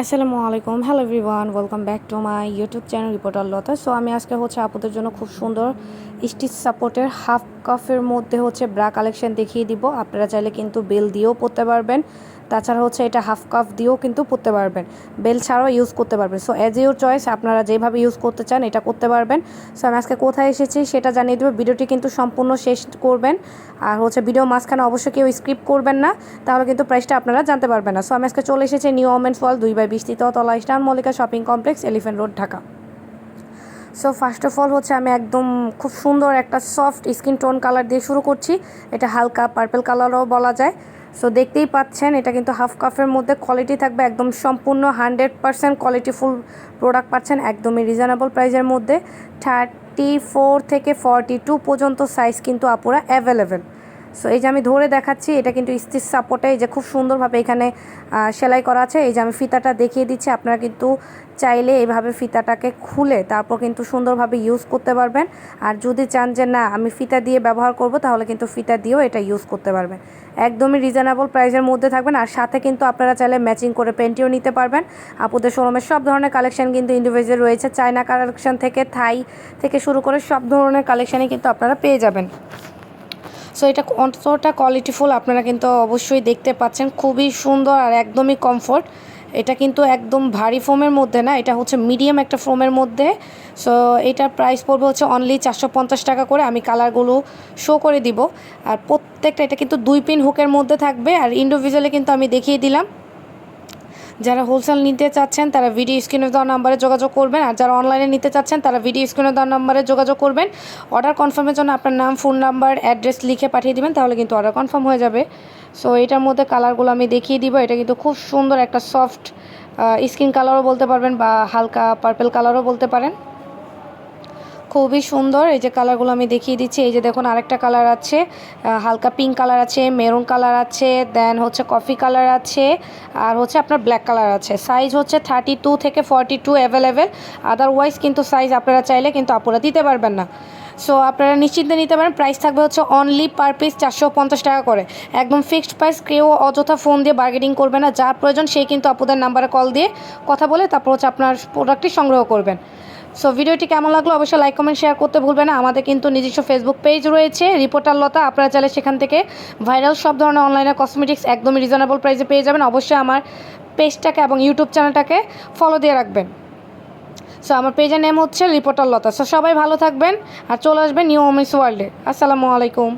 আসসালামু আলাইকুম। Hello everyone welcome back to my YouTube channel reporter Lata so আমি আজকে হচ্ছে আপুদের জন্য খুব সুন্দর স্টিচ সাপোর্টের হাফ কাফের মধ্যে হচ্ছে ব্রা কালেকশন দেখিয়ে দিব। আপনারা চাইলে কিন্তু বেল দিয়েও পরতে পারবেন। তাছাড়া হচ্ছে এটা হাফ কাফ দিয়েও কিন্তু পরতে পারবেন। বেল ছাড়াও ইউজ করতে পারবেন। সো অ্যাজ ইউর চয়েস আপনারা যেভাবে ইউজ করতে চান এটা করতে পারবেন। সো আমি আজকে কোথায় এসেছি সেটা জানিয়ে দেবো। ভিডিওটি কিন্তু সম্পূর্ণ শেষ করবেন। আর হচ্ছে ভিডিও মাঝখানে অবশ্যই কেউ স্ক্রিপ্ট করবেন না। তাহলে কিন্তু প্রাইসটা আপনারা জানতে পারবেন না। সো আমি আজকে চলে এসেছি নিউ ওমেন্স ফল দুই বাই বিশ তলা eastern Mallika shopping complex, elephant road, Dhaka. So first of all হচ্ছে আমি একদম খুব সুন্দর একটা সফট স্কিন টোন কালার দিয়ে শুরু করছি। এটা হালকা পার্পেল কালারও বলা যায়। সো দেখতেই পাচ্ছেন, এটা কিন্তু হাফ কাফের মধ্যে কোয়ালিটি থাকবে, একদম সম্পূর্ণ হান্ড্রেড পারসেন্ট কোয়ালিটিফুল প্রোডাক্ট পাচ্ছেন, একদমই রিজনেবল প্রাইসের মধ্যে। থার্টি ফোর থেকে ফর্টি টু পর্যন্ত সাইজ কিন্তু আপুরা অ্যাভেলেবেল সো এই যে আমি ধরে দেখাচ্ছি, এটা কিন্তু স্টিচ সাপোর্টে, এই যে খুব সুন্দরভাবে এখানে সেলাই করা আছে। এই যে আমি ফিতাটা দেখিয়ে দিচ্ছি, আপনারা কিন্তু চাইলে এইভাবে ফিতাটাকে খুলে তারপর কিন্তু সুন্দরভাবে ইউজ করতে পারবেন। আর যদি চান যে না, আমি ফিতা দিয়ে ব্যবহার করব, তাহলে কিন্তু ফিতা দিয়েও এটা ইউজ করতে পারবেন। একদমই রিজনেবল প্রাইসের মধ্যে থাকবেন। আর সাথে কিন্তু আপনারা চাইলে ম্যাচিং করে প্যান্টিও নিতে পারবেন। আপুদের শোরুমের সব ধরনের কালেকশন কিন্তু ইন্ডিভিজুয়াল রয়েছে। চায়না কালেকশন থেকে থাই থেকে শুরু করে সব ধরনের কালেকশানই কিন্তু আপনারা পেয়ে যাবেন। সো এটা অন্ততটা কোয়ালিটিফুল আপনারা কিন্তু অবশ্যই দেখতে পাচ্ছেন। খুবই সুন্দর আর একদমই কমফোর্ট এটা কিন্তু একদম ভারী ফোমের মধ্যে না, এটা হচ্ছে মিডিয়াম একটা ফোমের মধ্যে। সো এটার প্রাইস পড়বে হচ্ছে অনলি চারশো পঞ্চাশ টাকা করে। আমি কালারগুলো শো করে দিব। আর প্রত্যেকটা, এটা কিন্তু দুই পিন হুকের মধ্যে থাকবে। আর ইন্ডিভিজুয়ালি কিন্তু আমি দেখিয়ে দিলাম। যারা হোলসেল নিতে চাচ্ছেন, তারা ভিডিও স্ক্রিনে দেওয়া নাম্বারে যোগাযোগ করবেন। আর যারা অনলাইনে নিতে চাচ্ছেন, তারা ভিডিও স্ক্রিনে দেওয়া নাম্বারে যোগাযোগ করবেন। অর্ডার কনফার্মের জন্য আপনার নাম ফোন নাম্বার অ্যাড্রেস লিখে পাঠিয়ে দিবেন, তাহলে কিন্তু অর্ডার কনফার্ম হয়ে যাবে। সো এটার মধ্যে কালারগুলো আমি দেখিয়ে দিব। এটা কিন্তু খুব সুন্দর একটা সফট স্কিন কালারও বলতে পারবেন বা হালকা পার্পেল কালারও বলতে পারেন। খুবই সুন্দর। এই যে কালারগুলো আমি দেখিয়ে দিচ্ছি। এই যে দেখুন আরেকটা কালার আছে। হালকা পিঙ্ক কালার আছে মেরুন কালার আছে দেন হচ্ছে কফি কালার আছে, আর হচ্ছে আপনার ব্ল্যাক কালার আছে। সাইজ হচ্ছে থার্টি টু থেকে ফর্টি টু অ্যাভেলেবেল আদারওয়াইজ কিন্তু সাইজ আপনারা চাইলে কিন্তু আপুরা দিতে পারবেন না। সো আপনারা নিশ্চিন্তে নিতে পারেন। প্রাইস থাকবে হচ্ছে অনলি পার পিস চারশো পঞ্চাশ টাকা করে। একদম ফিক্সড প্রাইস কেউ অযথা ফোন দিয়ে বার্গেনিং করবে না। যার প্রয়োজন সেই কিন্তু আপুদের নাম্বারে কল দিয়ে কথা বলে তারপর হচ্ছে আপনার প্রোডাক্টটি সংগ্রহ করবেন। সো ভিডিওটি কেমন লাগল অবশ্যই লাইক কমেন্ট শেয়ার করতে ভুলবেন না। আমাদের কিন্তু নিজস্ব ফেসবুক পেজ রয়েছে। রিপোর্টার লতা, আপনারা চাইলে সেখান থেকে ভাইরাল সব ধরনের অনলাইনে কসমেটিক্স একদমই রিজনেবল প্রাইসে পেয়ে যাবেন। অবশ্যই আমার পেজটাকে এবং ইউটিউব চ্যানেলটাকে ফলো দিয়ে রাখবেন। সো আমার পেজের নেম হচ্ছে রিপোর্টার লতা। সো সবাই ভালো থাকবেন আর চলে আসবেন নিউ ওমেন্স ওয়ার্ল্ডে আসসালামু আলাইকুম।